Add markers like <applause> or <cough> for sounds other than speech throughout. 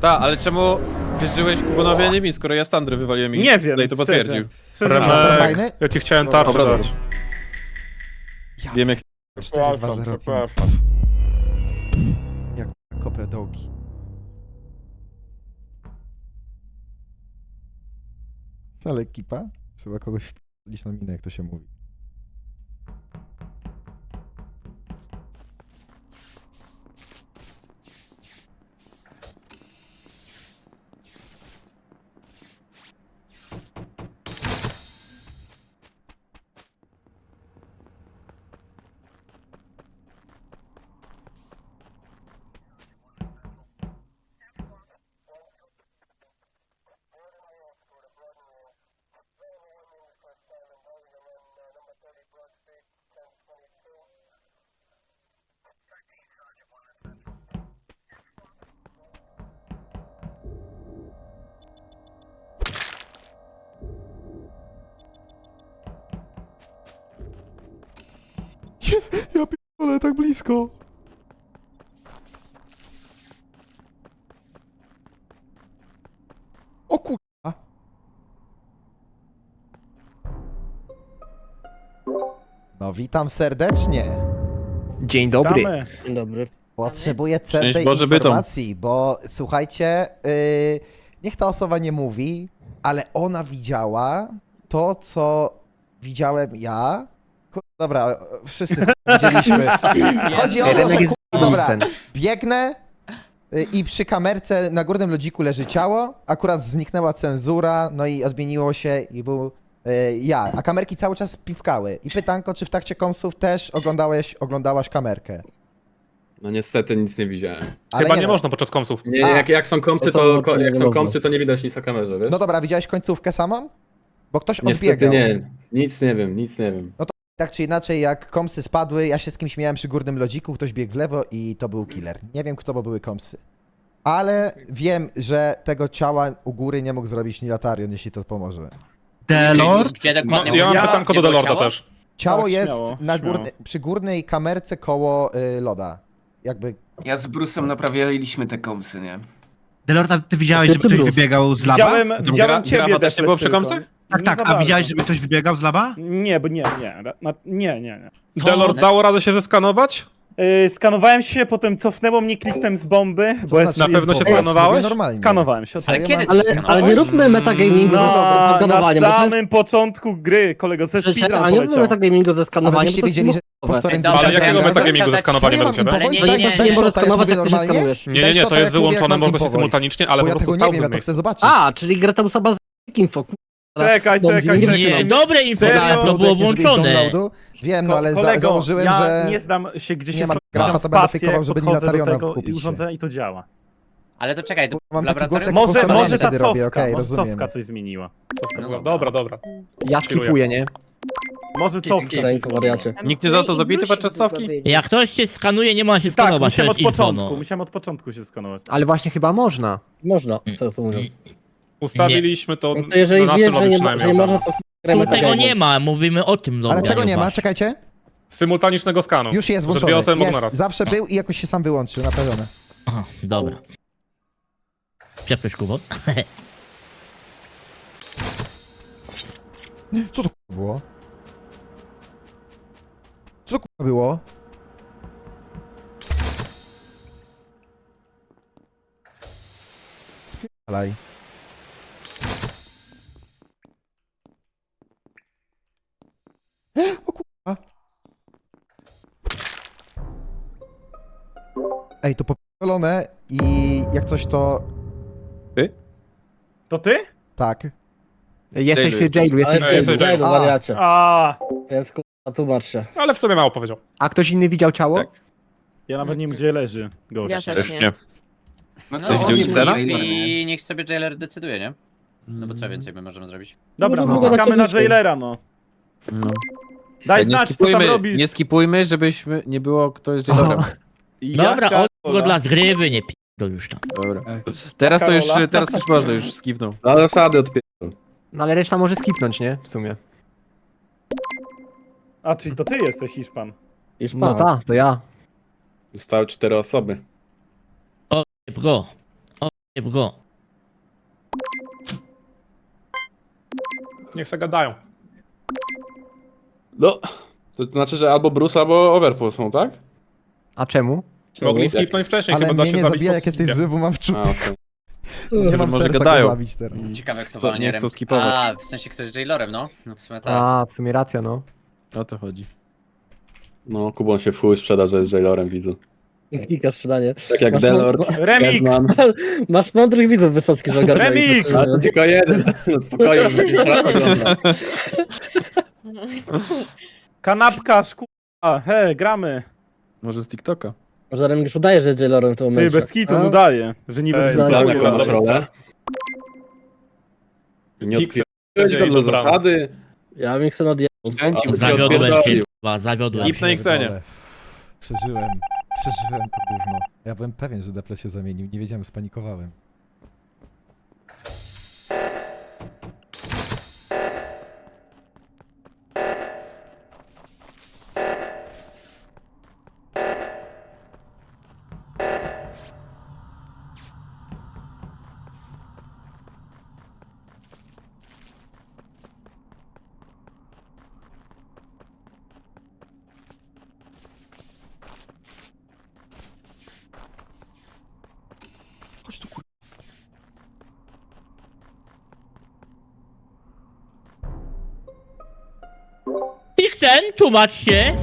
Ta, ale czemu wierzyłeś Kubonowi, a nie mi, skoro ja Sandry wywaliłem i Nie wiem, tutaj to szczerze. potwierdził. Szczerze, Remek, ale- fajny? ja ci chciałem tarczę Dobra, dobra. dać. Ja Wiem jak... 4-2-0 team. Jak kopę dołki. Ale ekipa? Trzeba kogoś wpić na minę, jak to się mówi. Ja pierdolę, tak blisko. O kurwa. No witam serdecznie. Dzień dobry. Dzień dobry. Potrzebuję Szczęść cennej Boże bytom. informacji, bo słuchajcie, yy, niech ta osoba nie mówi, ale ona widziała to, co widziałem ja. Dobra, wszyscy widzieliśmy. <laughs> Chodzi o to, że Remek jest ku- dobra, biegnę y, i przy kamerce na górnym lodziku leży ciało, akurat zniknęła cenzura, no i odmieniło się i był y, ja, a kamerki cały czas pipkały. I pytanko, czy w trakcie komsów też oglądałeś, oglądałaś kamerkę? No niestety nic nie widziałem. Ale Chyba nie, no. można podczas komsów. Nie, A. jak, jak są kompsy, To są to, ko, jak są kompsy, to nie widać nic na kamerze, wiesz? No dobra, widziałeś końcówkę samą? Bo ktoś niestety odbiegał. nie, nic nie wiem, nic nie wiem. Tak czy inaczej, jak komsy spadły, ja się z kimś miałem przy górnym lodziku, ktoś biegł w lewo i to był killer. Nie wiem, kto, bo były komsy. Ale wiem, że tego ciała u góry nie mógł zrobić Nilatarion, jeśli to pomoże. Delord? Gdzie No, dokładnie? ja mam pytanko do Gdzie było Delorda ciało? też. Ciało Tak, jest śmiało, na śmiało. górny, przy górnej kamerce koło y, loda. Jakby. Ja z Brusem naprawialiśmy te komsy, nie? Delorda, ty widziałeś, ty żeby ktoś Bruce? wybiegał z laba? Widziałem, Gra- widziałem ciebie też nie było przy Defles, komsach? Tak, Nie tak, za a bardzo. widziałeś, żeby ktoś wybiegał z laba? Nie, bo nie, nie, ra- na, nie, nie, nie. To- Delord dało radę się zeskanować? Yy, skanowałem się, potem cofnęło mnie klipem z bomby, Co bo jest znaczy na pewno się jest- skanowałeś? Normalnie. Skanowałem się. Ale tak. kiedy Ale, ale nie róbmy metagamingu Na, ze na skanowaniem. jest- samym początku gry, kolego, ze speedrun A nie róbmy poleciał. metagamingu ze skanowaniem, byście bo to jest wiedzieli, że chujowe. postorem Dobra, Ale jakiego metagamingu ze skanowaniem nie mam według ciebie? impowować? Ale nie, Daj nie, to nie możesz Backshota, jak skanować, jak ty się skanujesz. Nie, nie, nie, to jest wyłączone, można się symultanicznie, ale Bo ja po prostu tego nie stał wiem, ja w to miejscu. chcę zobaczyć. A, czyli gra ta osoba z info. Czekaj, Dobrze, czekaj, nie czekaj. wytrzymam. Dobre info, Serio? ale to było nie włączone. downloadu? Wiem, no ale za, kolego, założyłem, ja że... nie znam się, gdzie nie się ma grafa, to będę fejkował, żeby tego wkupić się. urządzenia i to działa. Ale to czekaj, to Mam taki głos jak laboratorium... z Może, może ta wtedy robię, cofka, okej, może rozumiem. cofka coś zmieniła. Cofka No była. Dobra, dobra. Ja skipuję, nie? Może cofka. Wariacie. Nikt nie został zabity podczas stawki? Jak ktoś się skanuje, nie ma się Tak, skanować, to musiałem jest od info, początku, no. musiałem od początku się skanować. Ale właśnie chyba można. Można, co to mówią. Ustawiliśmy to No to jeżeli na wiesz, że lobby nie, ma, że przynajmniej. nie można, to gramy Tu tego nie ma, mówimy o tym, dobra. Ale czego nie ma? Czekajcie. Symultanicznego skanu. Już jest Że dwie włączony. osoby mogą Jest, naraz. zawsze był i jakoś się sam wyłączył, naprawione. Aha, dobra. Przepraszam, Kubo. <laughs> Co to było? Co to było? Spierdalaj. O kurwa. Ej, to popierdolone i jak coś to... To ty? Tak. Jesteś w jailu, jesteś w Ej, jesteś jesteś w jailu, A. wariacie. A, Więc kurwa, tłumacz się. Ale w sumie mało powiedział. A ktoś inny widział ciało? Tak. ja nawet nie wiem, gdzie leży gość. Ja też nie. No Ktoś widział nie? I niech sobie jailer decyduje, nie? No bo co więcej my możemy zrobić? Dobra, No, no, no, czekamy na jailera, no. No. Daj nie, znać, co tam skipujmy, robisz. nie skipujmy, żebyśmy nie było kto jest jailorem. Dobra, Jaka od go dla zgrywy, nie p***dol już tam. Dobra. Teraz to już, Karola? teraz już można, już skipnął. Ale szady odpie... No ale reszta może skipnąć, nie? W sumie. A, czyli to ty jesteś Hiszpan. Już No tak, to ja. Zostały cztery osoby. Szybko. O, Jeb go. Niech se gadają. No, to znaczy, że albo Bruce, albo Overpool są, tak? A czemu? Mogli skipnąć wcześniej, Ale chyba da mnie się nie zabić zabija, po jak jesteś skipie. zły, bo mam A, wczuty. okej. <laughs> Nie mam może serca gadają. go zabić teraz. Ciekawe jak to Co, nie walnie. chcą skipować. A, w sensie ktoś z Jailorem, no. No w sumie tak. A, w sumie racja, no. O to chodzi. No, Kubon się w chuj sprzeda, że jest Jailorem, widzu. Giga sprzedanie. Tak jak Masz Delord, Remik! Redman. Masz mądrych widzów Wysocki, że ogarniają. Remik! Ale to tylko jeden. <laughs> No spokojnie. <laughs> Kanapka, szkółka, he, gramy. Może z TikToka. Może Remik już udaje, że jest Jailorem w tym Ty, momencie. bez kitu, no daje, że niby Ej, Znam, gra. jaką masz rolę. Nie Pixel. odpierdolić go do Dobranoc. zasady. Ja bym sobie odjechał. Chęci by się Zawiodłem się, odpierdolił. kurwa, zawiodłem Kip się. na Xenie. Przeżyłem. Przeżyłem to gówno. Ja byłem pewien, że Deple się zamienił. Nie wiedziałem, spanikowałem. Tłumacz się.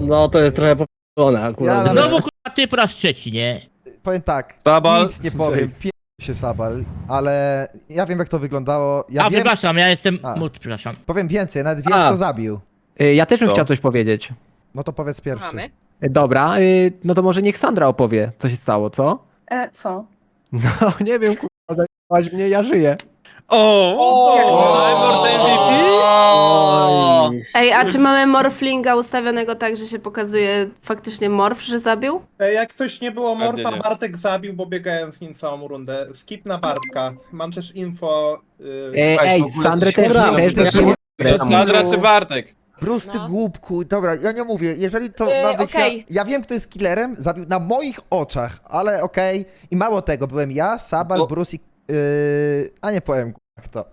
No to jest trochę akurat. Ja nawet- Znowu kurwa ty po raz trzeci, nie? Powiem tak, Sabal. nic nie powiem. Pie... się Sabal, ale ja wiem jak to wyglądało. Ja A, wiem, przepraszam, ja jestem... A. Mut, przepraszam. powiem więcej, nawet wiem A. kto zabił. Y, Ja też bym Co? chciał coś powiedzieć. No to powiedz pierwszy. Y, Dobra, y, no to może niech Sandra opowie, co się stało, co? E, co? No, <laughs> nie wiem, kurwa, zajebałaś mnie, ja żyję. O! Oj. Ej, a czy mamy morflinga ustawionego tak, że się pokazuje faktycznie morf, że zabił? Jak coś nie było Pewnie Morfa, nie. Bartek zabił, bo biegałem z nim całą rundę. Skip na Bartka. Mam też info... Yy... Ej, ej w ogóle Sandrę coś też, się też dzieje. zaczęło- Sandra czy Bartek? Bruce, ty No. głupku. Dobra, ja nie mówię. Jeżeli to Yy, ma być... okej. Ja, ja wiem, kto jest killerem. Zabił na moich oczach, ale okej. I mało tego, byłem ja, Sabal, Bo- Bruce i... Yy... A nie powiem, kurwa, kto.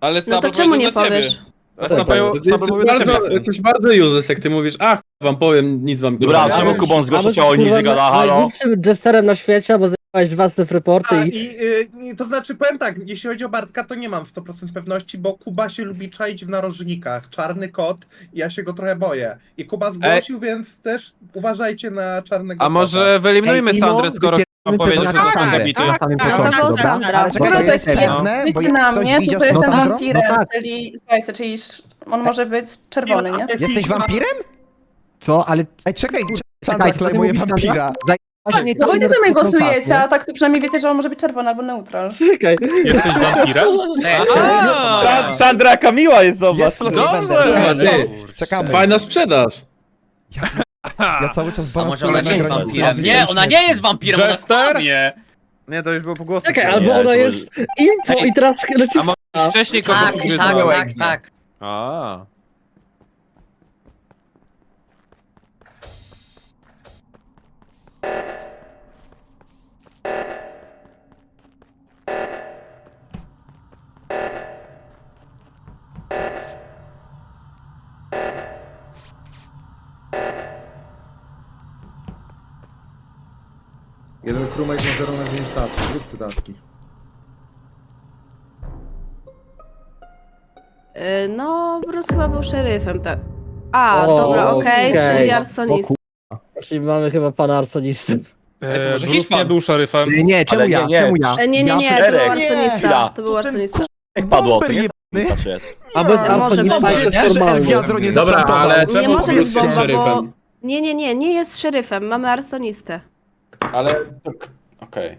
Ale No to czemu powiedział nie dla ciebie. powiesz? A Tak, mówił do ciebie. bardzo, coś bardzo useless, jak ty mówisz, ach, wam powiem, nic wam Dobra, kurwa, czemu nie Kubon zgłasza A ciało, być, nic nie gada, halo? Najgłupszym jesterem na świecie, bo zjebałeś dwa self-reporty A, i... i, y, i to znaczy powiem tak, jeśli chodzi o Bartka, to nie mam 100% pewności, bo Kuba się lubi czaić w narożnikach. Czarny kot, i ja się go trochę boję. I Kuba zgłosił, więc też uważajcie na czarnego A kota. może wyeliminujmy Sandrę, skoro powiedział, że został Sandrę. zabity. Na samym No to początku, go dobra? Sandra. Ale czekaj, Skoro to jest pewne, bo Wiecie na ktoś mnie, widział to jestem wampirem, No tak. czyli słuchajcie, czyli on może być czerwony, nie? Jesteś wampirem? Co, ale... Ej, czekaj, czekaj Sandra Czekajcie, co ty klejmuje mówisz, Sandra? wampira. Mnie No bo wy tym na mnie głosujecie, a tak to przynajmniej wiecie, że on może być czerwony albo neutral. Czekaj. Jesteś wampirem? <laughs> Sa- Sandra Kamiła jest zobacz. Jest Dobrze. Czekamy. Fajna sprzedaż. Ja cały czas A może balansuję ona na nie jest granicy wampirem? życia Nie, i ona śmierci. nie jest wampirem, ona Jester? kłamie. Nie, to już było po głosu. Czekaj, albo ona jest info i teraz leci A może wcześniej kogoś Tak, tak, tak, tak. A. Jeden krumaj na 0 na 9 taski, zrób te taski. Y, No, Bruce chyba był szeryfem, tak. A, O, dobra, okej, okej. czyli O arsonista. Czyli mamy chyba pana arsonisty. E, może Bruce Hiszpan? nie był szeryfem. Nie, Nie, czemu Ale nie, ja, nie. czemu ja? E, Nie, nie, Ja nie, to był Czterech. arsonista. Chwila. To był To arsonista. Jak padło, to Bomber nie jebany. jest. A bez A może arsonista jest że normalnie. wiadro nie Dobra, ale Nie czemu może Bruce być jest bomba, bo... szeryfem? Nie, nie, nie, nie jest szeryfem, mamy arsonistę. Ale, to k- okej.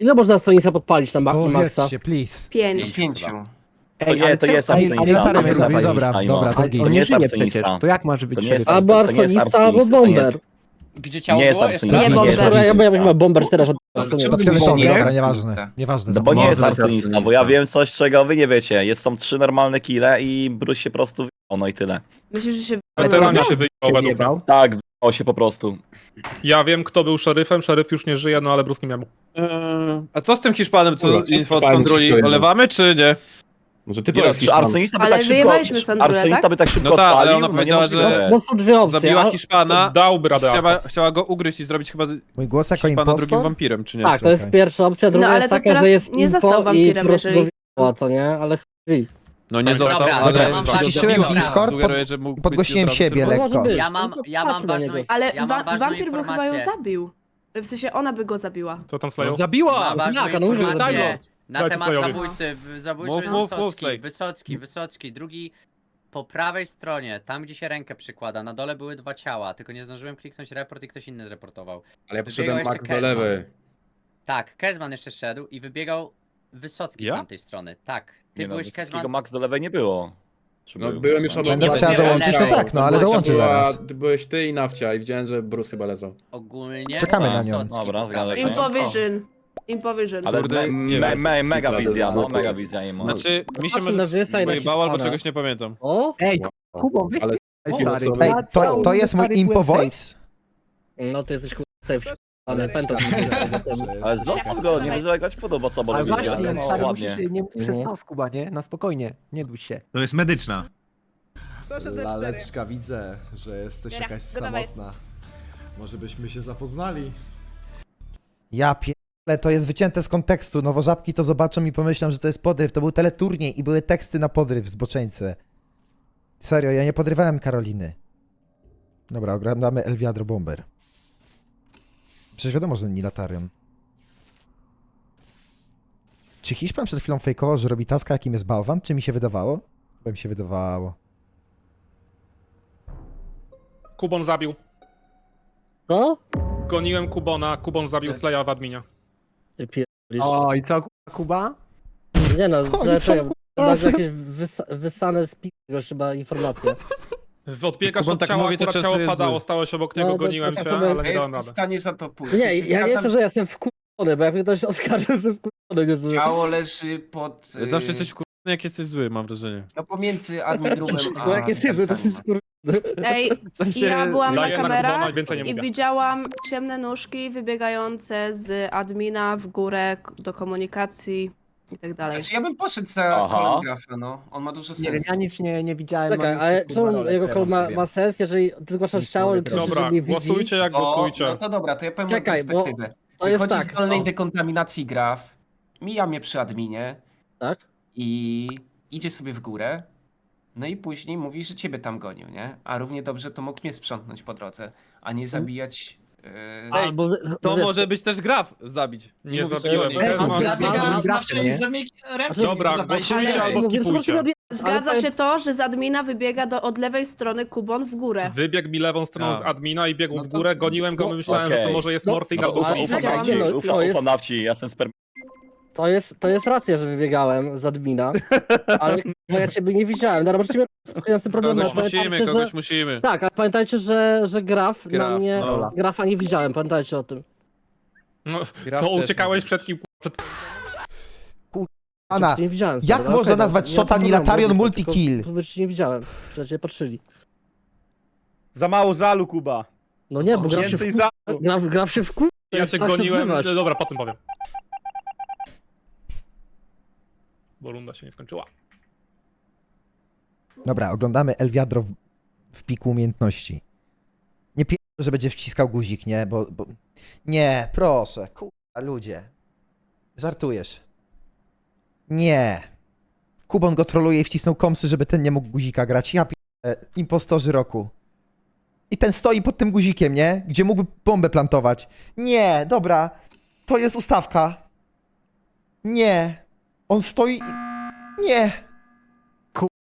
Ile można arsonista podpalić na, ma- O, maksa? się, please. Pięć. Pięciu. Ej, nie, ale to czemu- jest ej, arsonista. ale latarem To jest arsonista, dobra, Imo. dobra, to Ale To nie nie jest żyje arsonista. przecież, to jak może być To nie jest szeryfem? Albo To nie jest arsonista, albo to nie bomber. Gdzie ciało Nie jest było? arsonista. Nie, dobra, ja bym chyba bomber teraz od To czemu To nie Dobra, jest nieważne, arsonista? nieważne. No bo nie jest arsonista, bo ja wiem coś, czego wy nie wiecie. Jest, są trzy normalne kile i Bruce się po prostu wyjął, no i tyle. Myślisz, że się... Weteranie się wyjął według mnie. Tak, wyjął O się po prostu. Ja wiem, kto był szeryfem, szeryf już nie żyje, no ale Bruce nie miał. Eee, a co z tym Hiszpanem, co z info od Hiszpanem Sandruli? wszystko Olewamy czy nie? Może ty Nie, powiesz czy Hiszpan. arsonista by Ale tak szybko... wyjebaliśmy Sandrę, Arsonista tak? by tak szybko No tak, ale odpalił? ona No powiedziała, niemożliwe. że- No są dwie opcje. Zabiła a- Hiszpana, Dałby radę chciała, Asa. chciała go ugryźć i zrobić chyba z Mój głos jako Hiszpana drugim impostor? wampirem, czy nie? Tak, to jest Czekaj. pierwsza opcja, druga No, ale jest to taka, teraz że jest nie został info i wampirem, po prostu jeżeli- go co nie? Ale chuj. No nie został, Dobra, ale dobra, mam przyciszyłem Discord, Sugeruję, że mógł podgłosiłem siebie No może lekko. być. Ja mam, No ja mam ważną, niego. Ale ja mam wa ważną wampir by chyba ją informację. zabił. W sensie ona by go zabiła. Co tam Slayo? Zabiła! Mam ważną no informację Diamond. na Dajcie temat Slayowi. zabójcy. w- Zabójcy Mów, mów, mów, Wysocki, Slay. Wysocki, Wysocki. Drugi po prawej stronie, tam gdzie się rękę przykłada, na dole były dwa ciała, tylko nie zdążyłem kliknąć report i ktoś inny zreportował. Ale ja Wybiegał poszedłem jeszcze Max do lewej. Tak, Kezman jeszcze szedł i wybiegał Wysocki Ja? z tamtej strony. Tak, ty Nie no, byłeś Kezman. Max do lewej nie było. Czy No był? byłem już No, obok. Będę nie chciała dołączyć, no tak, no ale dołączę zaraz. Byłeś ty i Nawcia i widziałem, że Bruce chyba leżał. Ogólnie Czekamy na nią. Dobra, po zgadza się. Impovision. Impovision. Ale Kurde, me, nie me, wiem. me, mega wizja, no, mega wizja im. Znaczy, mi się pojebało, albo czegoś nie pamiętam. O! Ej, Kubo, weź Ale- Ej, co? Ej, to, to jest mój impo voice? No to jesteś kurwa safe, ale pęta. Ale zostaw go, nie wyzywaj go, ci podoba co, Ale robi właśnie, no, stary, ładnie. musisz, nie mów przez Mhm. nos, Kuba, nie? Na spokojnie, nie duś się. To jest medyczna. Laleczka, widzę, że jesteś Dobra, jakaś samotna. Może byśmy się zapoznali? Ja pierdolę, to jest wycięte z kontekstu. Nowożabki to zobaczą i pomyślą, że to jest podryw. To był teleturniej i były teksty na podryw, zboczeńcy. Serio, ja nie podrywałem Karoliny. Dobra, oglądamy Elwiadro Bomber. Przecież wiadomo, że nie latarium. Czy Hiszpan przed chwilą fejkował, że robi taska, jakim jest bałwan? Czy mi się wydawało? Bo mi się wydawało. Kubon zabił. No? Goniłem Kubona, Kubon zabił Slaya w adminie. Ty pierdolisz. O, i co, Kuba? Nie no, Oni są, zaczekaj, kurwa, masz są- jakieś wysa wysane z goś chyba informacje. Odbiegasz Kubon od tak ciała, mówi, to akurat często ciało jest padało, zły. stałeś obok No, niego, to- goniłem to cię, tak ale nie Ja dałem jestem w stanie za to pójść. Nie, ja nie zgadzam, jestem, że jestem wkurzony, bo jak mnie ktoś oskarży, jestem wkurzony. Nie zły. Ciało leży pod... Zawsze y, jesteś wkurwiony, jak jesteś zły, mam wrażenie. No pomiędzy admirumem <laughs> a... Bo jak jest zły, to jesteś wkurzony. Ej, <laughs> W sensie, ja byłam na daję kamerach więcej nie i mówię. widziałam ciemne nóżki wybiegające z admina w górę k- do komunikacji i tak dalej. Znaczy ja bym poszedł za Aha. no. On ma dużo Nie wiem, sensu. ja nic nie, nie widziałem. Czekaj, mam ale nic, kurwa, rolę, jego teraz call ma, ma sens, jeżeli ty zgłaszasz ciało krzyczysz, Dobra, nie widzi? głosujcie jak O, głosujcie. no to dobra, to ja powiem Czekaj, bo perspektywę. To jest Wychodzi tak, z dolnej no, dekontaminacji graf, mija mnie przy adminie tak? i idzie sobie w górę, no i później mówi, że ciebie tam gonił, nie? A równie dobrze to mógł mnie sprzątnąć po drodze, a nie zabijać... Albo, To wiesz, może być też graf zabić. Nie zabiłem. Ej, zawsze nie? Dobra, głosujcie albo skipujcie. Zgadza się to, że z admina wybiega do, od lewej strony Kubon w górę. Wybiegł mi lewą stroną A. z admina i biegł No w to- górę, goniłem go, myślałem, że to okej. może jest No, Morfing No, albo ufam no, ufam ja jestem sperm... To jest, to jest racja, że wybiegałem z admina, ale bo ja ciebie nie widziałem. Dobra, spokojnie z tym problemem. Kogoś musimy, pamiętajcie, kogoś że... musimy. Tak, ale pamiętajcie, że, że graf, na Graf, mnie, no. grafa nie widziałem, pamiętajcie o tym. No, Graf to też uciekałeś nie. przed kim? Przed... Ana, nie widziałem. jak stary, można okej, nazwać no, nie ma shota problemu, Nilatarion tylko- multi-kill? tylko Przecież nie widziałem, przecież nie patrzyli. Za mało żalu, Kuba. No nie, bo graf się w Więcej graf, graf się w kół. Ja cię goniłem, no dobra, potem powiem. Bo runda się nie skończyła. Dobra, oglądamy Elwiadro w, w piku umiejętności. Nie pierdolę, że będzie wciskał guzik, nie? Bo, bo... Nie, proszę, kurwa, ludzie. Żartujesz. Nie. Kubon go troluje i wcisnął komsy, żeby ten nie mógł guzika grać. Ja pierdolę, impostorzy roku. I ten stoi pod tym guzikiem, nie? Gdzie mógłby bombę plantować. Nie, dobra. To jest ustawka. Nie. On stoi i... Nie.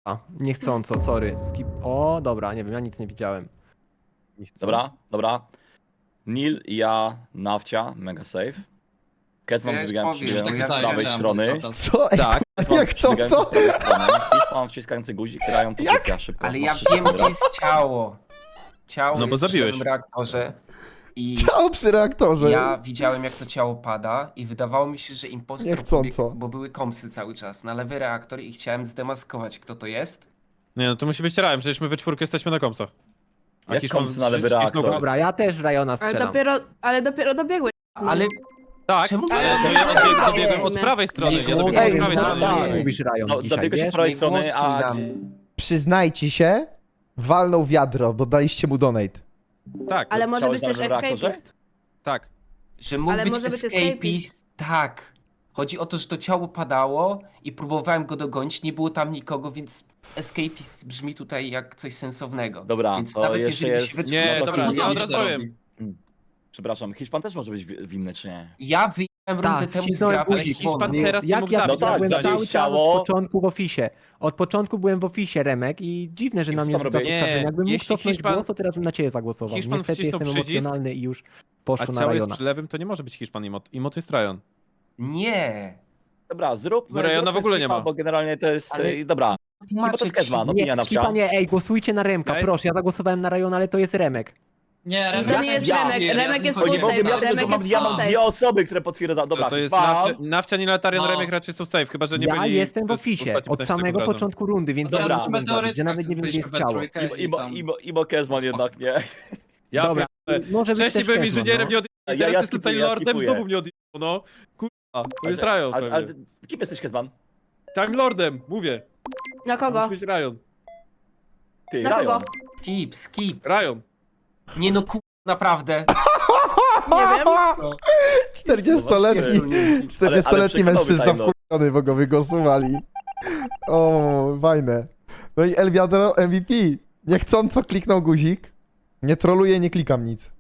A, niechcąco, sorry. Skip. O, dobra, nie wiem, ja nic nie widziałem. Dobra, dobra. Nil, ja, nawcia, mega safe. Kezman Ja już wybiegałem powiem, że ja z prawej wiedziałem, strony. Co? <laughs> Tak. jak co, co? Hiszpan wciskający guzik, grają pozycja szybko. Ale ja wiem, gdzie jest ciało. Ciało No bo jest zabiłeś. przy tym reaktorze i Ciało przy reaktorze. ja widziałem, jak to ciało pada i wydawało mi się, że impostor Niechcąco. pobiegł, bo były komsy cały czas na lewy reaktor i chciałem zdemaskować, kto to jest. Nie no, to musi być realem, przecież my we czwórkę jesteśmy na komsach. A Jak Hiszpan komsy na lewy wcisnął reaktor? Dobra, ja też Rajona Ale strzelam. dopiero, ale dopiero dobiegłeś. Ale Tak, Czemu ale nie? to ja dobiegłem od prawej strony. Ja Nie dobiegłem od głosuj prawej na strony. Tak, mówisz Rajon No, dzisiaj, dobiegłeś wiesz? od prawej strony, a... gdzie-. Przyznajcie się, walnął wiadro, bo daliście mu donate. Tak, Ale może Chciałeś być też na reaktorze? escapist. tak. Że mógł Ale być może być escapist. escapist. Tak. Chodzi o to, że to ciało padało i próbowałem go dogonić, nie było tam nikogo, więc escapist brzmi tutaj jak coś sensownego. Dobra, więc to nawet jeszcze jeżeli jest- się wycofał- Nie, No to dobra, chuj. ja od razu powiem. Przepraszam, Hiszpan też może być wi- winny, czy nie? Ja Tak, temu wcisnąłem Ale guzik, Hiszpan Nie, teraz nie Jak mógł ja zabić. No tak, byłem cały czas ciało- od początku w ofisie. Od początku byłem w ofisie, Remek, i dziwne, że na mnie tam robię? Nie, Jakbym mógł jeśli cofnąć Hiszpan- głos, to teraz bym na ciebie zagłosował. Hiszpan Niestety wcisnął jestem przycisk, emocjonalny i już A poszło na ciało jest Rajona. przy lewym, to nie może być Hiszpan Imot. Imot jest Rajon. Nie. Dobra, zróbmy... No, Rejona w ogóle nie skipa, ma. Bo generalnie to jest... Ale- e, Dobra, Tłumaczę to jest Kezman, ci. opinia Nie, na Skipa nie, ej, głosujcie na Remka, Ja jest- proszę, ja zagłosowałem na Rajona, ale to jest Remek. Nie, to nie jest Ja- Remek. Remek jest Bo nie mogę, safe. ja, tylko Remek mam, jest ja full mam safe. dwie osoby, które potwierdzają. Dobra, To, to jest Hiszpan, Nawcia, Nawcia Nilatarian, No. Remek raczej są safe, chyba że nie Ja byli jestem w przez ostatnie od 15 samego razem. początku rundy, więc Dobra. że nawet nie wiem, gdzie jest ciało. Imo, imo, imo, imo Kezman jednak, nie? Ja Dobra, pierdolę. może być Wcześniej też byłem Kezman, inżynierem, no. nie odjechał. Ja- Teraz ja jestem skipuję, Time Lordem, skipuję. znowu mnie odjechał, no. Kurwa, to jest Rajon A, a, pewnie. kim jesteś, Kezman? Time Lordem, mówię. Na kogo? Musi być. Ty, Na kogo? Skip, skip. Rajon. Nie no ku... naprawdę. Nie wiem. 40-letni, Ale- 40-letni ale przekronowy mężczyzna Time Lord. wkurwiony, bo go wygłosowali. O, fajne. No i Elwiadro MVP. Niechcąco kliknął guzik. Nie troluje, nie klikam nic.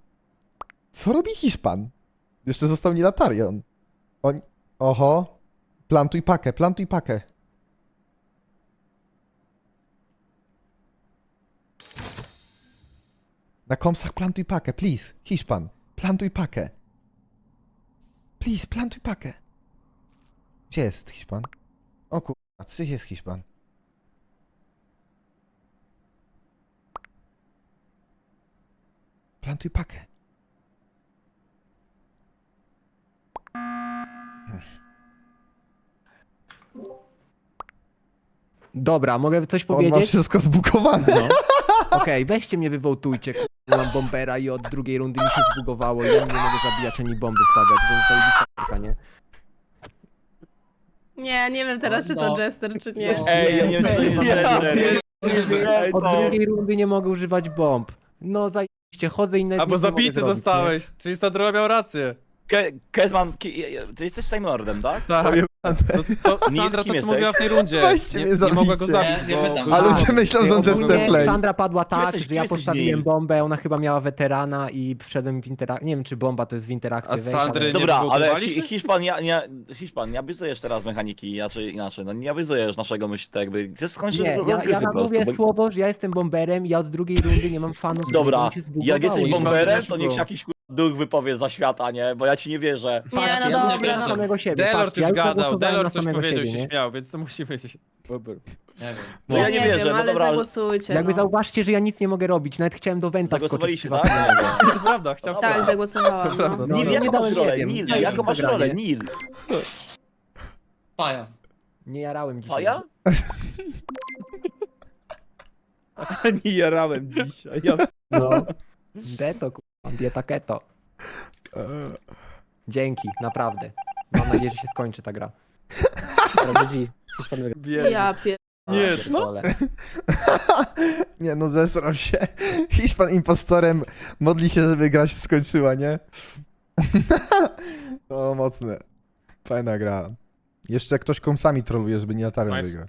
Co robi Hiszpan? Jeszcze został Nilatarion. On... Oho. Plantuj pakę, plantuj pakę. Na komsach plantuj pakę, please. Hiszpan, plantuj pakę. Please, plantuj pakę. Gdzie jest Hiszpan? O kurwa, gdzie jest Hiszpan? Plantuj pakę. Dobra, mogę coś On ma powiedzieć? wszystko zbukowane. Okej, weźcie mnie wywołtujcie, mam bombera i od drugiej rundy mi się zbugowało i ja nie mogę zabijać ani bomby stawiać, bo zostali diskorka, nie? Nie, nie wiem teraz, czy to Jester, czy nie. Ej, ja nie wiem, czy to jest Jester. Ej, Od to- drugiej rundy nie mogę używać bomb. No zajebiście, chodzę i nawet A bo nic nie mogę zabity zrobić, zostałeś, czyli Sandro miał rację. Ke- Kezman, ki- ty jesteś Time Lordem, tak? Tak. To, to <laughs> Nie, Sandra kim to co jesteś? mówiła w tej rundzie. Weźcie nie, mnie nie mogła go zabijcie. zabić. Nie, nie bo- Ale A, ludzie myślą, że on Nie, Flame. Sandra padła tak, jesteś- że kim ja jesteś postawiłem nim? bombę, ona chyba miała weterana i wszedłem w interakcję. Nie wiem, czy bomba to jest w interakcję. A wejść, Sandry nie Dobra, ale Hiszpan, ja, nie, Hiszpan, nie abyzujesz teraz mechaniki, inaczej, inaczej, no nie abyzujesz naszego myśl, tak jakby, chcesz skończyć Nie, ja, ja po wam prostu, mówię bo... słowo, że ja jestem bomberem i ja od drugiej rundy nie mam fanów. Dobra, niego, mi się zbugowało. jak jesteś bomberem, to niech się jakiś kur- duch wypowie za świata, nie? Bo ja ci nie wierzę. Nie, no Ja dobra. na samego siebie. Delord patrzcie, ja już gadał, zagłosowałem Delord na coś samego powiedział i siebie, się nie? śmiał, więc to musi być. Nie wiem. No Ja ja nie, wierzę, wiem, no ale dobra. zagłosujcie. Jakby no. zauważcie, że ja nic nie mogę robić, nawet chciałem do Wenta Zagłosowaliście, skoczyć tak? prywatnie. <laughs> To prawda, chciałem Tak, zagłosowałam. No. No, Nil, no, jaką nie masz dałem, rolę? nie wiem. Nil, Nie wiem, jaką masz rolę? Nil. Paja. Nie jarałem dzisiaj. Faja? <laughs> Nie jarałem dzisiaj. Ja... No. Deto, kurwa, dieta keto. Dzięki, naprawdę. Mam nadzieję, że się skończy ta gra. Wygra. Ja pier... Nie, co? pierdolę. <laughs> Nie no, zesrał się. Hiszpan impostorem modli się, żeby gra się skończyła, nie? To <laughs> mocne. Fajna gra. Jeszcze ktoś komsami troluje, żeby nie Nice. wygrał.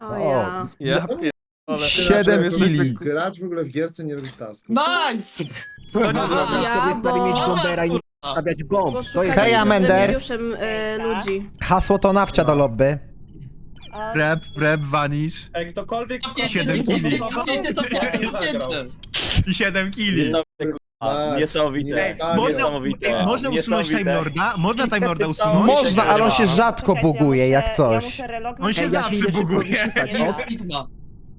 O O. ja. Ja pierdolę. Siedem kili. Gracz w ogóle w gierce nie robi tasku. Nice! Ja, sobie stary mieć bo- bombera i nie stawiać bomb. To jest Heja, Menders. Remigiuszem, e, ludzi. Hasło to nawcia do lobby. Rep, rep, vanish. Ej, ktokolwiek... Siedem kili. <laughs> I 7 kili. Niesamowite, kurwa. Niesamowite. Ej, można- Niesamowite. Można usunąć Niesamowite. Time Lorda? Można Time Lorda usunąć? Można, ale on się rzadko buguje, jak coś. On się Ej, ja zawsze idę szybko buguje. <laughs> wypisać, o.